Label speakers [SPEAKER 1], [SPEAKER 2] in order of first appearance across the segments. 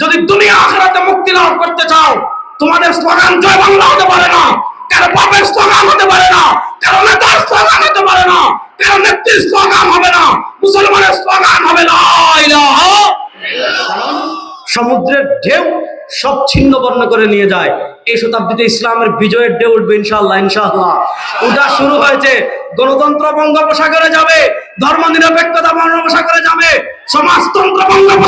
[SPEAKER 1] যদি দুনিয়া আখেরাতে মুক্তি লাভ করতে চাও, তোমাদের স্লোগান জয় বাংলা হতে পারে না। কারও বাপের স্লোগান হতে পারে না, কারও নেতার স্লোগান হতে পারে না, কারও নেত্রীর স্লোগান হবে না, মুসলমানের স্লোগান হবে না। সমুদ্রের ঢেউ সব ছিন্ন বর্ণ করে নিয়ে যায়। এই শতাব্দীতে ইসলামের বিজয়ের ঢেউ উঠবে ইনশাআল্লাহ ইনশাআল্লাহ। উঠা শুরু হয়েছে, গণতন্ত্র বঙ্গোপসাগরে যাবে ধর্ম নিরপেক্ষতা বঙ্গোপসাগরে যাবে, সমাজতন্ত্র বঙ্গোপসাগরে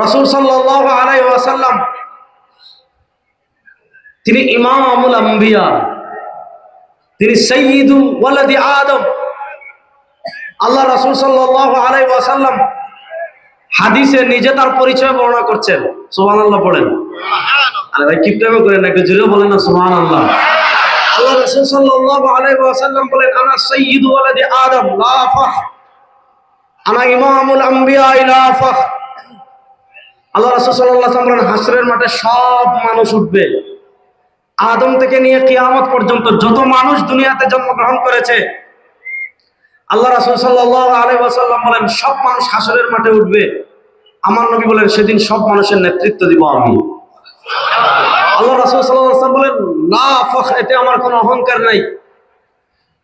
[SPEAKER 1] রাসূল ওয়াসাল্লাম তিনি ইমামুল আম্বিয়া তিনি সৈয়দু ওয়ালাদি আদম। আল্লাহ রাসূল আলাইহি ওয়াসাল্লাম হাদিসে নিজে তার পরিচয় বর্ণনা করছেন। সুবহানাল্লাহ পড়েন। আরে ভাই করেন একটু বলেন না সুবহানাল্লাহ। আল্লাহ রাসূল সাল্লাল্লাহু আলাইহি ওয়াসাল্লাম বলেন আনা সাইয়্যিদু ওয়ালাদি আদম লা ফাখ আনা ইমামুল আম্বিয়া লা ফাখ আল্লাহ আলাইহি বলেন, হাসরের মাঠে সব মানুষ উঠবে। আদম থেকে নিয়ে কিয়ামত পর্যন্ত যত মানুষ দুনিয়াতে জন্মগ্রহণ করেছে, আল্লাহ রাসূল আলাইহি ওয়াসাল্লাম বলেন, সব মানুষ হাসরের মাঠে উঠবে। আমার নবী বলেন, সেদিন সব মানুষের নেতৃত্ব দিব আমি। আল্লাহ রাসূল বলেন, না ফখ এতে আমার কোনো অহংকার নাই।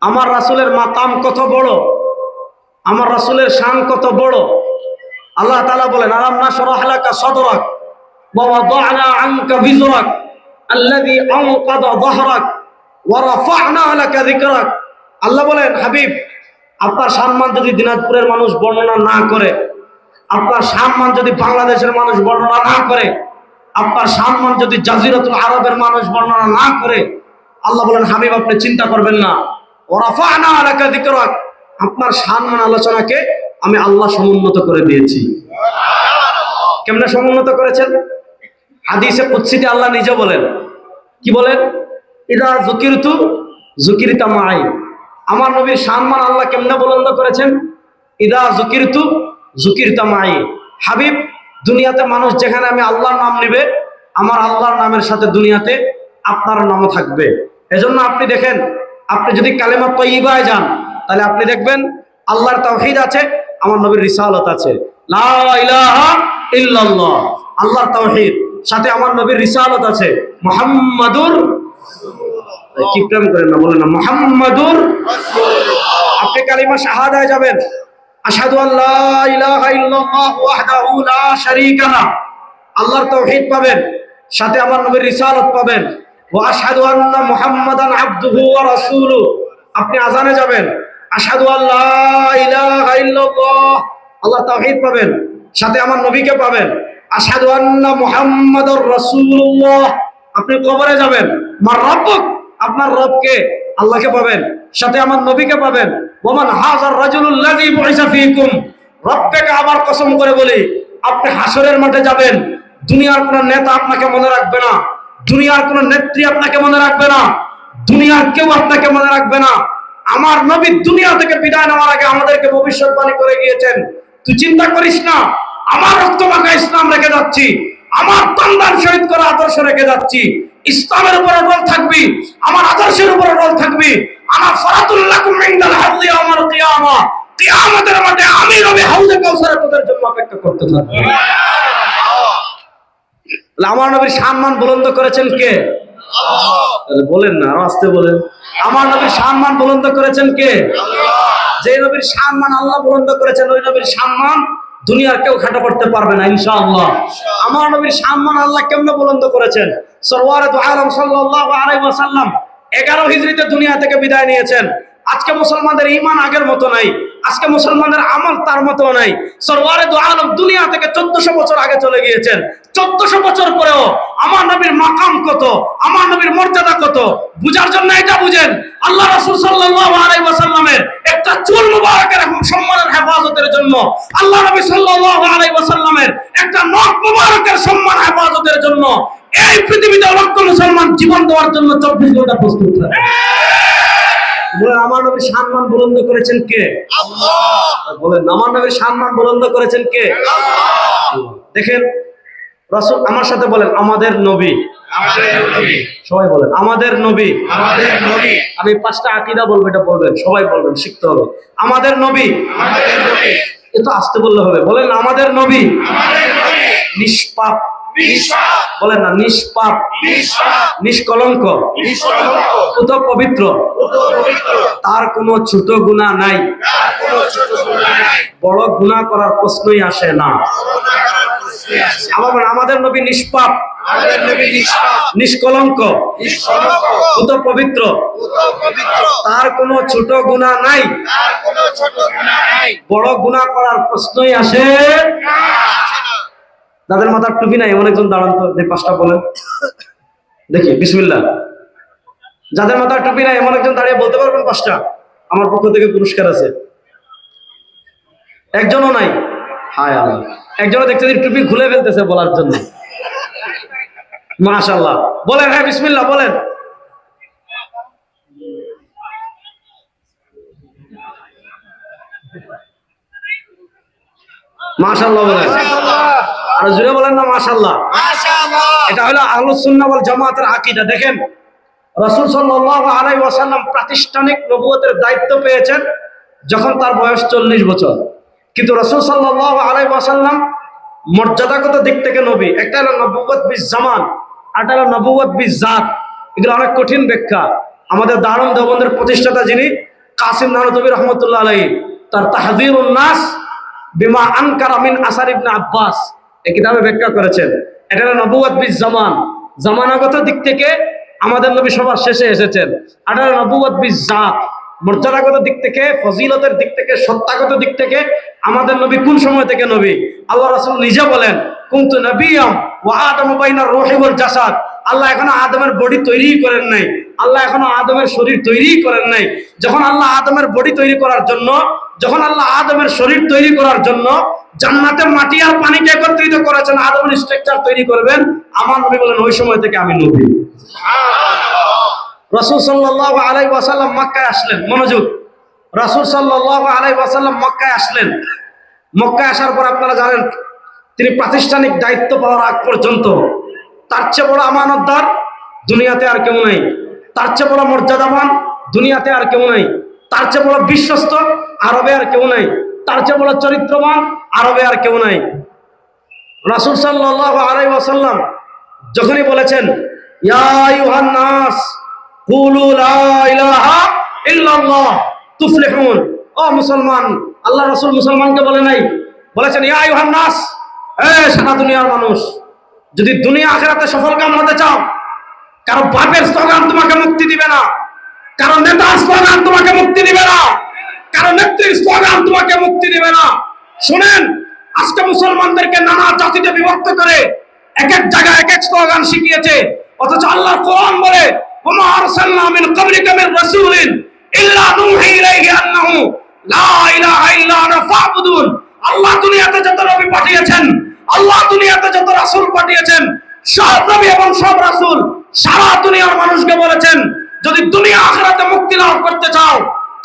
[SPEAKER 1] আমার রাসুলের মাতাম কত বড়, আমার রাসুলের শান কত বড় আল্লাহ তাআলা বলেন, আলাম নাশরাহ লাকা সাদরাক ওয়া ওয়াদা'না আনকা বিজরাক আল্লাযী আনকাদা যাহরাক ওয়া রাফা'না লাকা যিকরাক। আল্লাহ বলেন, হাবিব, আপনার সম্মান যদি দিনাজপুরের মানুষ বর্ণনা না করে, আপনার সম্মান যদি বাংলাদেশের মানুষ বর্ণনা না করে, আপনার সম্মান যদি জাজিরাতুল আরবের মানুষ বর্ণনা না করে, আল্লাহ বলেন, হাবিব, আপনি চিন্তা করবেন না। ওরাফানা আলাকা যিকরাক। আপনার সম্মান আলোচনাকে আমি আল্লাহ সমুন্নত করে দিয়েছি। কেমনে সমুন্নত করেছেন? হাদিসে কুৎসিতে আল্লাহ নিজে বলেন। কি বলেন? ইদা জুকিরতু জুকিরিতা মাই আমার নবীর সম্মান আল্লাহ কেমনে বলন্দ করেছেন? ইদা জুকিরতু জুকিরিতা মাই হাবিব, দুনিয়াতে মানুষ যেখানে আমি আল্লাহর নাম নিবে, আমার আল্লাহর নামের সাথে দুনিয়াতে আপনার নামও থাকবে। এজন্য আপনি দেখেন, আপনি যদি কালেমা তৈবায় যান, তাহলে আপনি দেখবেন, আল্লাহর তাওহীদ আছে আমার নবীর রিসালত আছে। আল্লাহর তাওহীদ। সাথে আমার নবীর রিসালত আছে। মুহাম্মাদুর কি প্রেম করেন না, বলেন মুহাম্মাদুর আপনি কালিমা শাহাদায় যাবেন। আশহাদু আল্লা ইলাহা ইল্লাল্লাহ ওয়াহদাহু লা শারীকা লা আল্লাহর তাওহীদ পাবেন। সাথে আমার নবীর রিসালত পাবেন। ওয়া আশহাদু আন্না মুহাম্মাদান আবদুহু রাসূলুহু। আপনি আজানে যাবেন। আশহাদু আল্লা ইলাহা ইল্লাল্লাহ। আল্লাহ তাওহীদ পাবেন, সাথে আমার নবীকে পাবেন। আশহাদু আন্না মুহাম্মাদুর রাসূলুল্লাহ। আপনি কবরে যাবেন, মার রব্বুক, আপনার রবকে আল্লাহকে পাবেন, সাথে আমার নবীকে পাবেন। ওমান হাজার রাজুলুল্লাযী বুইসা ফীকুম। রব্বকে আবার কসম করে বলি, আপনি হাসরের মাঠে যাবেন, দুনিয়ার কোন নেতা আপনাকে মনে রাখবে না, দুনিয়ার কোন নেত্রী আপনাকে মনে রাখবে না, দুনিয়ার কেউ আপনাকে মনে রাখবে না। আমার নবী দুনিয়া থেকে বিদায় নেওয়ার আগে আমাদেরকে ভবিষ্যৎবাণী করে গিয়েছেন। তুই চিন্তা করিস না আমার রক্তমাখা ইসলাম রেখে যাচ্ছি আমার তন্দান শহীদ করা আদর্শ রেখে যাচ্ছি। ইসলামের উপরে রোল থাকবি আমার আদর্শের উপরে রোল থাকবি। আমার ফরাতুল্লাহ মিনদাল হাউদি আমার কিয়ামা কিয়ামতের মাঠে আমি রবি হাউজে কাউসারে তোদের জন্য অপেক্ষা করতে থাকব। আমার নবীর সম্মান বুলন্দ করেছেন কে? বলেন না আরও আসতে বলেন। আমার নবীর সম্মান বুলন্দ করেছেন কে? যে নবীর সম্মান আল্লাহ বুলন্দ করেছেন ওই নবীর সম্মান দুনিয়ার কেউ খাটো করতে পারবে না ইনশাআল্লাহ। আমার নবীর সম্মান আল্লাহ কেমনে বুলন্দ করেছেন? সরওয়ারে আলম সাল্লাল্লাহু আলাইহি ওয়াসাল্লাম 11 হিজরিতে দুনিয়া থেকে বিদায় নিয়েছেন। আজকে মুসলমানদের ঈমান আগের মতো নাই আজকে মুসলমানদের আমল তার মতো নাই। সরওয়ারে দু আলম দুনিয়া থেকে 1400 বছর আগে চলে গিয়েছেন। 1400 বছর পরেও আমার নবীর মাকাম কত আমার নবীর মর্যাদা কত বুঝার জন্য এটা বুঝেন। আল্লাহ রাসূল ওয়াসাল্লামের একটা চুল মুবারকের সম্মানের হেফাজতের জন্য আল্লাহ নবী ওয়াসাল্লামের একটা নখ মুবারকের সম্মান হেফাজতের জন্য এই পৃথিবীতে লক্ষ মুসলমান জীবন দেওয়ার জন্য চব্বিশ ঘণ্টা প্রস্তুত থাকে। আমার নবীর সম্মান বুলন্দ করেছেন কে? বলেন আমার নবীর সম্মান বুলন্দ করেছেন কে? দেখেন রাসূল আমার সাথে বলেন আমাদের নবী।
[SPEAKER 2] নবী।
[SPEAKER 1] সবাই বলেন আমাদের নবী।
[SPEAKER 2] আমাদের
[SPEAKER 1] আমি পাঁচটা আকিদা বলব এটা বলবেন সবাই বলবেন শিখতে হবে। আমাদের নবী। এ তো আসতে বললে হবে। বলেন আমাদের নবী।
[SPEAKER 2] আমাদের নবী।
[SPEAKER 1] নিষ্পাপ। বলেন না নিষ্পাপ। নিষ্কলঙ্ক। পুত পবিত্র। তার কোনো ছোট গুণা নাই। বড় গুণা করার প্রশ্নই আসে না। বলেন, আমাদের নবী নিষ্পাপ নিষ্কলঙ্ক পবিত্র তার কোনো ছোট গুণা নাই। বড় গুণা করার প্রশ্নই আসে যাদের মাথার টুপি নাই এমন একজন দাঁড়ান তো পাঁচটা বলেন দেখি বিসমিল্লাহ। যাদের মাথার টুপি নাই এমন একজন দাঁড়িয়ে বলতে পারবেন পাঁচটা? আমার পক্ষ থেকে পুরস্কার আছে। একজনও নাই। হায় আল্লাহ দেখতে টুপি খুলে ফেলতেছে বলার জন্য। মাশাল্লাহ বলেন হ্যাঁ বিসমিল্লাহ বলেন। মাশাল্লাহ বলেন। আর জুড়ে বলেন না মাশাল্লাহ এটা হলো জামাতের আকীদা। দেখেন রাসূল ওয়াসাল্লাম প্রাতিষ্ঠানিক নবুয়তের দায়িত্ব পেয়েছেন যখন তার বয়স 40 বছর। কিন্তু রাসূল সাল্লাল্লাহু আলাইহি ওয়াসাল্লাম মর্যাদাগত দিক থেকে নবী? একটা হলো নবুয়ত বিজ জামান আরেকটা হলো নবুয়ত বিজ জাত। এগুলো অনেক কঠিন ব্যাখ্যা। আমাদের দারুণ দেওবন্দের প্রতিষ্ঠাতা যিনি, কাসিম নানতবী রহমতুল্লাহ আলাইহি, তার তাহযীরুন নাস বিমা আনকার মিন আসার ইবনে আব্বাস এই কিতাবে ব্যাখ্যা করেছেন। এটা হলো নবুয়ত বিজ জামান। জামানাগত দিক থেকে আমাদের নবী সবার শেষে এসেছেন। আর নবুয়ত বিজ জাত। মর্যাদাগত দিক থেকে, ফজিলতের দিক থেকে, সত্তাগত দিক থেকে আমাদের নবী কোন সময় থেকে নবী? আল্লাহ রাসূল নিজে বলেন, কুনতু নবিয়াম ওয়া আদামু বাইনার জাসাদ। আল্লাহ এখনও আদমের বডি তৈরি করেন নাই। আল্লাহ এখনও আদমের শরীর তৈরি করেন নাই। যখন আল্লাহ আদমের বডি তৈরি করার জন্য, যখন আল্লাহ আদমের শরীর তৈরি করার জন্য জান্নাতের মাটি আর পানিকে একত্রিত করেছেন, আদমের স্ট্রাকচার তৈরি করবেন, আমার নবী বলেন, ওই সময় থেকে আমি নবী। রাসূল সাল্লাহ আলাই ওয়াসাল্লাম মক্কায় আসলেন। মনোযোগ। রাসূল সাল্লাহ আলাই ওয়াসাল্লাম মক্কায় আসলেন। মক্কায় আসার পর আপনারা জানেন, তিনি প্রাতিষ্ঠানিক দায়িত্ব পাওয়ার আগ পর্যন্ত তার চেয়ে বড় আমানতদার দুনিয়াতে আর কেউ নাই। তার চেয়ে বড় মর্যাদাবান দুনিয়াতে আর কেউ নাই। তার চেয়ে বড় বিশ্বস্ত আরবে আর কেউ নাই। তার চেয়ে বড় চরিত্রবান আরবে আর কেউ নাই। রাসূল সাল্লাল্লাহু আলাই ওয়াসাল্লাম যখনই বলেছেন, ইয়া আইয়ুহান নাস তুফলিহুন। ও মুসলমান, আল্লাহ রাসূল মুসলমানকে বলে নাই। বলেছেন, ইয়া আইয়ুহান নাস, এ সারা দুনিয়ার মানুষ, যদি দুনিয়া আখেরাতে সফল কাম হতে চাও, কারও বাপের স্লোগান তোমাকে মুক্তি দিবে না। কারও নেতার স্লোগান তোমাকে মুক্তি দিবে না। কারও নেত্রীর স্লোগান তোমাকে মুক্তি দিবে না। শুনেন, আজকে মুসলমানদেরকে নানা জাতিতে বিভক্ত করে এক এক জায়গায় এক এক স্লোগান শিখিয়েছে। অথচ আল্লাহর কোরআন বলে ওমা আরসালনা মিন ক্বাবলিকা মির রাসূলিন ইল্লা নুহি ইলাইহি আন্নাহু লা ইলাহা ইল্লা আনা ফাবুদুন আল্লাহ দুনিয়াতে যত নবী পাঠিয়েছেন, আল্লাহ দুনিয়াতে যত রাসূল পাঠিয়েছেন, সব নবী সব রাসূল সারা দুনিয়ার মানুষকে বলেছেন, যদি দুনিয়া আখিরাতে মুক্তি লাভ করতে চাও,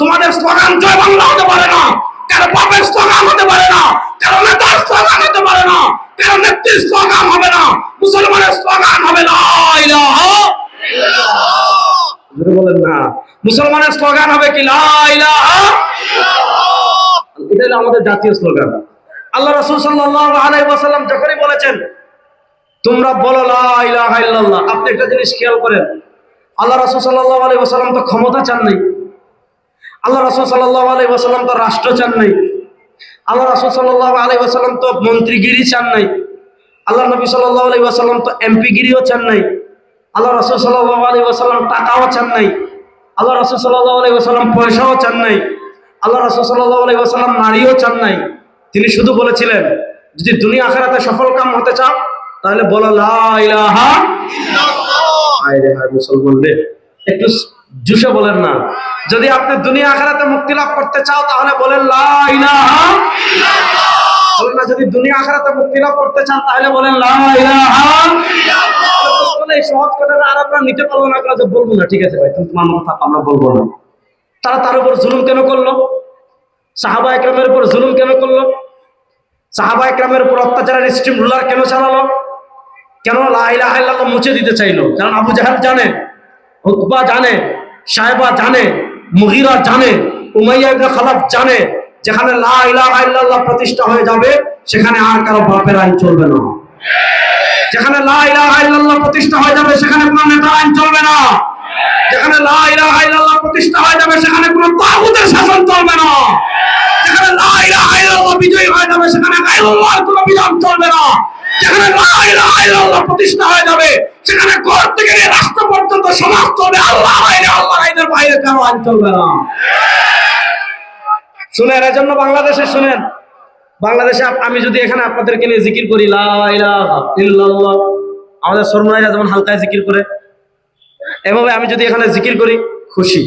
[SPEAKER 1] তোমাদের স্লোগান জয় বাংলা হতে পারে না, কারও বাপের স্লোগান হতে পারে না, কারও নেতার স্লোগান হতে পারে না, কারও নেত্রীর স্লোগান হবে না, মুসলমানের স্লোগান হবে জোরে বলেন না। মুসলমানের স্লোগান হবে কি? এটা হলো আমাদের জাতীয় স্লোগান। আল্লাহ রাসূল ওয়াসাল্লাম যখনই বলেছেন, তোমরা বলো লা ইলাহা ইল্লাল্লাহ আপনি একটা জিনিস খেয়াল করেন। আল্লাহ রাসূল ওয়াসাল্লাম তো ক্ষমতা চান নাই। আল্লাহ রাসূল ওয়াসাল্লাম তো রাষ্ট্র চান নাই। আল্লাহ রাসূল ওয়াসাল্লাম তো মন্ত্রীগিরি চান নাই। আল্লাহ নবী আলাইহি ওয়াসাল্লাম তো এমপিগিরিও চান নাই। আল্লাহ রাসূল সাল্লাল্লাহু আলাইহি ওয়াসাল্লাম টাকাও চান নাই। আল্লাহ রাসূল সাল্লাল্লাহু আলাইহি ওয়াসাল্লাম পয়সাও চান নাই। আল্লাহ রাসূল সাল্লাল্লাহু আলাইহি ওয়াসাল্লাম নারীও চান নাই। তিনি শুধু বলেছিলেন, যদি দুনিয়া আখিরাতে সফল কাম হতে চাও, তাহলে বলো মুসলমান একটু জুসে বলেন না। যদি আপনি দুনিয়া আখেরাতে মুক্তি লাভ করতে চাও, তাহলে বলেন বলেন না, যদি দুনিয়া আখেরাতে মুক্তি লাভ করতে চান, তাহলে বলেন, লা ইলাহা বলে এই সহজ কথাটা আর আপনারা নিতে পারব না কাজে বলব না, ঠিক আছে ভাই তুমি তোমার মতো থাকো, আমরা বলব না। তারা তার উপর জুলুম কেন করল? সাহাবা একরামের উপর জুলুম কেন করল? সাহাবা একরামের উপর অত্যাচারের স্টিম রুলার কেন চালালো? কেন লাইলা মুছে দিতে চাইলো। কারণ আবু জাহাল জানে, উতবা জানে সাহেবা জানে, মুগিরা জানে, উমাইয়া খালাফ জানে, যেখানে লা ইলাহা ইল্লাল্লাহ প্রতিষ্ঠা হয়ে যাবে, সেখানে আর কারও বাপের আইন চলবে না। যেখানে প্রতিষ্ঠা হয়ে যাবে, সেখানে কোনো নেতার আইন চলবে না। যেখানে প্রতিষ্ঠা হয়ে যাবে, সেখানে কোনো তাগুতের শাসন চলবে না। যেখানে বিজয়ী হয়ে যাবে, সেখানে গায়রুল্লাহর কোনো বিধান চলবে না। যেখানে প্রতিষ্ঠা হয়ে যাবে, সেখানে ঘর থেকে পর্যন্ত বাইরে চলবে না। শুনেন, এজন্য বাংলাদেশে শুনেন বাংলাদেশে আমি যদি এখানে আপনাদেরকে নিয়ে জিকির করি আমাদের সরমনাইরা যেমন হালকায় জিকির করে, এভাবে আমি যদি এখানে জিকির করি, খুশি।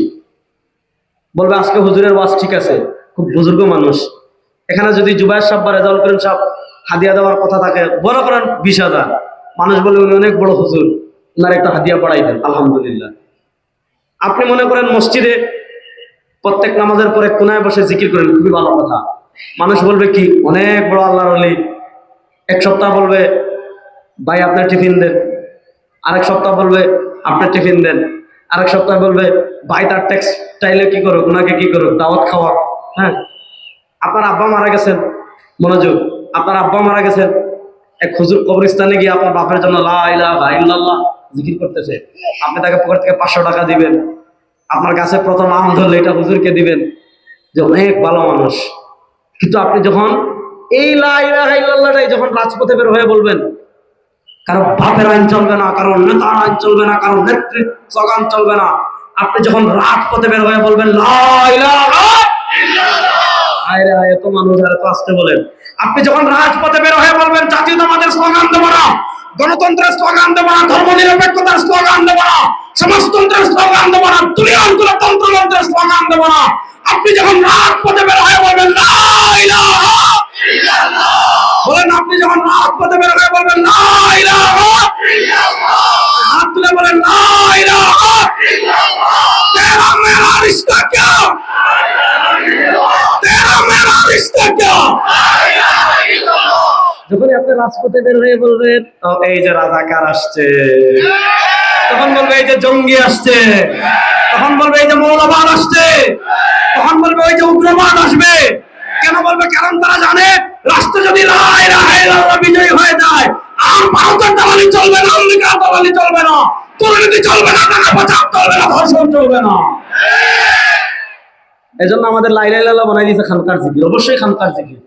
[SPEAKER 1] বলবে, আজকে হুজুরের ওয়াজ ঠিক আছে, খুব বুজুর্গ মানুষ। এখানে যদি জুবাইর সাহেব বা রেজাউল করিম সাহেব হাদিয়া দেওয়ার কথা থাকে, বড় করেন বিশ হাজার। মানুষ বলে উনি অনেক বড় হুজুর ওনার একটা হাদিয়া পড়াই দেন। আলহামদুলিল্লাহ। আপনি মনে করেন মসজিদে প্রত্যেক নামাজের পরে কোনায় বসে জিকির করেন, খুবই ভালো কথা। মানুষ বলবে কি, অনেক বড় আল্লাহর অলি এক সপ্তাহ বলবে, ভাই, আপনার টিফিন দেন। আরেক সপ্তাহ বলবে, আপনার টিফিন দেন। আরেক সপ্তাহ বলবে, ভাই, তার টেক্সটাইলে কি করুক, ওনাকে কি করুক, দাওয়াত খাওয়া। হ্যাঁ? আপনার আব্বা মারা গেছেন, মনোযোগ। আপনার আব্বা মারা গেছেন, এক হুজুর কবরস্থানে গিয়ে আপনার বাপের জন্য লা ইলাহা ইল্লাল্লাহ জিকির করতেছে। আপনি তাকে পকেট থেকে পাঁচশো টাকা দিবেন। আপনার কাছে প্রথম আম ধরলে এটা হুজুরকে দিবেন যে অনেক ভালো মানুষ। কিন্তু আপনি যখন এই লা যখন রাজপথে বের হয়ে বলবেন, কারও বাপের আইন চলবে না, কারও নেতার আইন চলবে না, কারও নেতৃত্ব স্লোগান চলবে না, আপনি যখন রাজপথে বের হয়ে বলবেন আপনি যখন রাজপথে বের হয়ে বলবেন, জাতীয়তাবাদের স্লোগান দেবো না, গণতন্ত্রের স্লোগান দেবো না ধর্ম নিরপেক্ষতার স্লোগান দেবো না, সমাজতন্ত্রের স্লোগান দেবো না তুলিয়ান্তর তন্ত্রতন্ত্রের স্লোগান দেবো না। আপনি যখন রাজপথে বের হয়ে বলবেন লা ইলাহা যখন হয়ে বলবেন হাত তুলে বলেন আপনি রাজপথে বের হয়ে বলবেন এই যে রাজাকার আসছে। তখন বলবে, এই যে জঙ্গি আসছে। তখন বলবে, এই যে মৌলবাদ আসছে। তখন বলবে, ওই যে উগ্রবাদ আসবে। কেন বলবে? কারণ তারা জানে রাষ্ট্র যদি বিজয়ী হয়ে যায় আর ভারতের দালালি চলবে না আমেরিকার দালালি চলবে না দুর্নীতি চলবে না টাকা পাচার চলবে না ধর্ষণ চলবে না। এজন্য আমাদের লা ইলাহা ইল্লাল্লাহ বানাই দিয়েছে খানকার জিকির অবশ্যই খানকার জিকির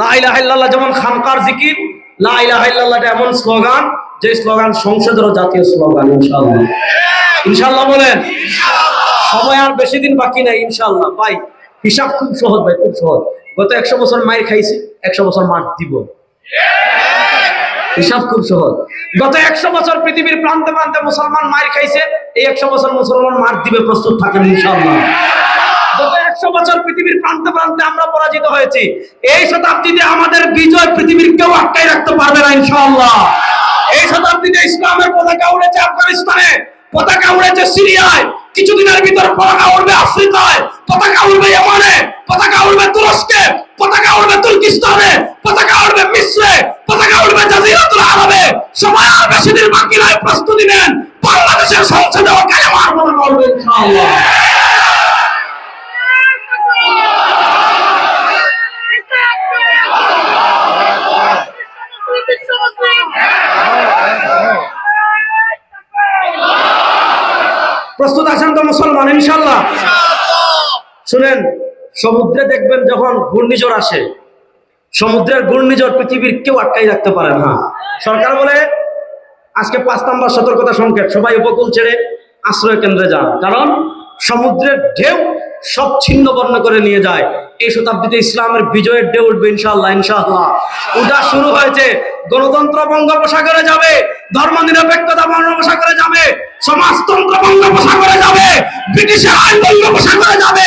[SPEAKER 1] লা ইলাহা ইল্লাল্লাহ যেমন খানকার জিকির লা ইলাহা ইল্লাল্লাহটা এমন স্লোগান যে স্লোগান সংসদেরও জাতীয় স্লোগান ইনশাআল্লাহ। ইনশাআল্লাহ বলেন সময় আর বেশি দিন বাকি নাই ইনশাআল্লাহ। ভাই হিসাব খুব সহজ ভাই খুব সহজ। গত একশো বছর মায়ের খাইছি, একশো বছর মার দিব। হিসাব খুব সহজ। গত একশো বছর পৃথিবীর প্রান্তে প্রান্তে মুসলমান মায়ের খাইছে, এই একশো বছর মুসলমান মার দিবে প্রস্তুত থাকেন পৃথিবীর প্রান্তে আমরা পরাজিত হয়েছি, এই শতাব্দীতে আমাদের বিজয় পৃথিবীর কেউ রাখতে পারবে না এই শতাব্দীতে ইসলামের পতাকা উড়েছে আফগানিস্তানে, পতাকা উড়েছে সিরিয়ায়, কিছুদিনের ভিতর পতাকা উড়বে আফ্রিকায় পতাকা উড়বে ইয়েমেনে পতাকা উড়বে তুরস্কে, পতাকা উড়বে তুর্কিস্তানে, পতাকা উড়বে মিশ্রে, পতাকা উড়বে জাজিরাতুল আরবে। সময় আর বেশি দিন বাকি নয় প্রস্তুতি নেন। বাংলাদেশের সংসদে ও কালেমার পতাকা উড়বে ইনশাআল্লাহ। প্রস্তুত আছেন তো মুসলমান ইনশাল্লাহ শুনেন, সমুদ্রে দেখবেন যখন ঘূর্ণিঝড় আসে, সমুদ্রের ঘূর্ণিঝড় পৃথিবীর কেউ আটকাই রাখতে পারে না। সরকার বলে, আজকে পাঁচ নম্বর সতর্কতা সংকেত, সবাই উপকূল ছেড়ে আশ্রয় কেন্দ্রে যান। কারণ সমুদ্রের ঢেউ সব ছিন্ন বর্ণ করে নিয়ে যায়। এই শতাব্দীতে ইসলামের বিজয়ের ঢেউ উঠবে ইনশাল্লাহ ইনশাল্লাহ উঠা শুরু হয়েছে, গণতন্ত্র বঙ্গোপসাগরে যাবে ধর্ম নিরপেক্ষতা বঙ্গোপসাগরে যাবে, সমাজতন্ত্র বঙ্গোপসাগরে যাবে, ব্রিটিশের আইন বঙ্গোপসাগরে যাবে